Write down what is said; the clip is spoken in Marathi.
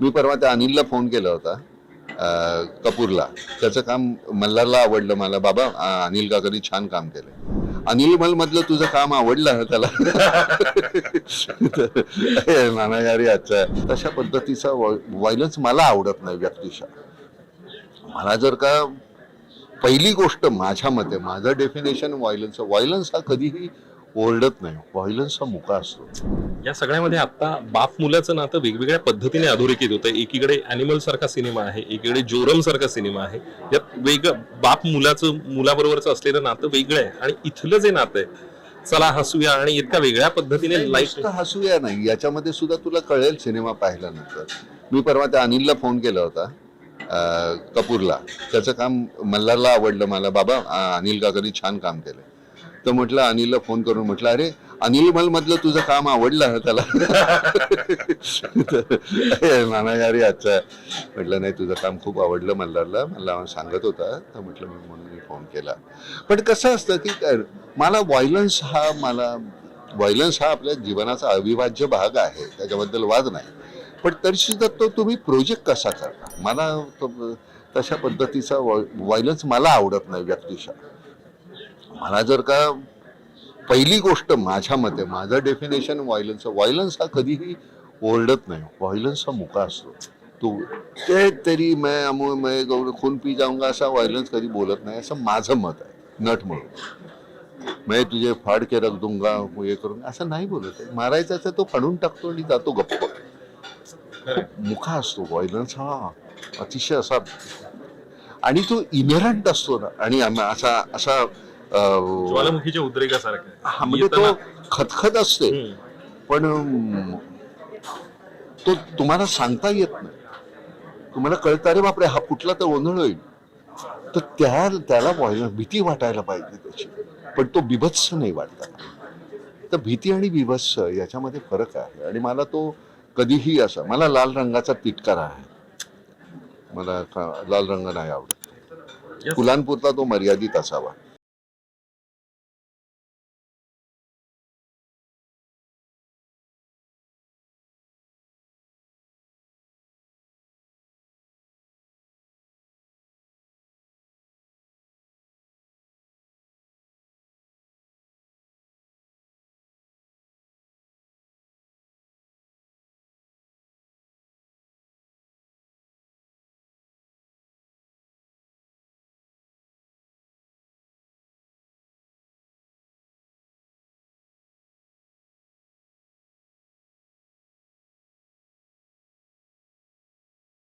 मी परवा त्या अनिलला फोन केला होता कपूरला. त्याचं काम मल्हारला आवडलं मला. बाबा अनिल काकांनी छान काम केलं अनिल मल मधलं तुझं काम आवडलं ना त्याला? तर, नाना गारी अच्छा तशा पद्धतीचा व्हायलन्स मला आवडत नाही व्यक्तिशः. मला जर का पहिली गोष्ट माझ्या मते माझं डेफिनेशन व्हायलन्स व्हायलन्स हा कधीही ओरडत नाही. व्हायलन्स हा मुका असतो. या सगळ्यामध्ये आता बाप मुलाचं नातं वेगवेगळ्या पद्धतीने अधोरेखित होतं एकीकडे अॅनिमल सारखा सिनेमा आहे एकीकडे जोरम सारखा सिनेमा आहे. यात वेगळं बाप मुलाचं मुलाबरोबरचं असलेलं नातं वेगळं आहे. आणि इथलं जे नातं आहे चला हसूया आणि इतका वेगळ्या पद्धतीने लाईफ हसूया नाही. याच्यामध्ये सुद्धा तुला कळेल सिनेमा पाहिल्यानंतर. मी परवा त्या अनिलला फोन केला होता कपूरला. त्याचं काम मल्हारला आवडलं मला. बाबा अनिल काकांनी छान काम केलं तर म्हटलं अनिलला फोन करून म्हटलं अरे अनिल मल मधलं तुझं काम आवडलं त्याला? नाना यारी आजचा म्हटलं नाही तुझं काम खूप आवडलं मल्हारला. मला सांगत होता. तर म्हटलं मी म्हणून मी फोन केला. पण कसं असतं की मला व्हायलन्स हा मला व्हायलन्स हा आपल्या जीवनाचा अविभाज्य भाग आहे. त्याच्याबद्दल वाद नाही. पण तरी सुद्धा तो तुम्ही प्रोजेक्ट कसा करता? मला तो- तशा पद्धतीचा व्हायलन्स मला आवडत नाही व्यक्तिशः. मला जर का पहिली गोष्ट माझ्या मते माझं डेफिनेशन व्हायलन्स व्हायलन्स हा कधीही ओरडत नाही. व्हायलन्स हा मुका असतो. तो ते तरी मैं अमो मैं गौर खून पी जाऊंगा असा व्हायलन्स कधी बोलत नाही असं माझं मत आहे. नट म्हणून. मैं तुझे फाड के रख दूंगा हे करून. असं नाही बोलत आहे. मारायचं असं तो फाडून टाकतो आणि जातो गप्प. खूप मुखा असतो. व्हायलन्स हा अतिशय असा आणि तो इनरंट असतो ना. आणि असा असा ज्वालामुखीच्या उद्रेकासारखं म्हणजे तो खतखत असते. पण तो तुम्हाला सांगता येत नाही. तुम्हाला कळतं अरे बापरे हा कुठला तर गोंधळ होईल. तर त्या त्याला व्हायला भीती वाटायला पाहिजे त्याची. पण तो बिभत्स नाही वाटत तर भीती आणि बिभत्स याच्यामध्ये फरक आहे. आणि मला तो कधीही असा मला लाल रंगाचा तिटकारा आहे मला लाल रंग नाही आवडत. फुलांपुरता तो मर्यादित असावा.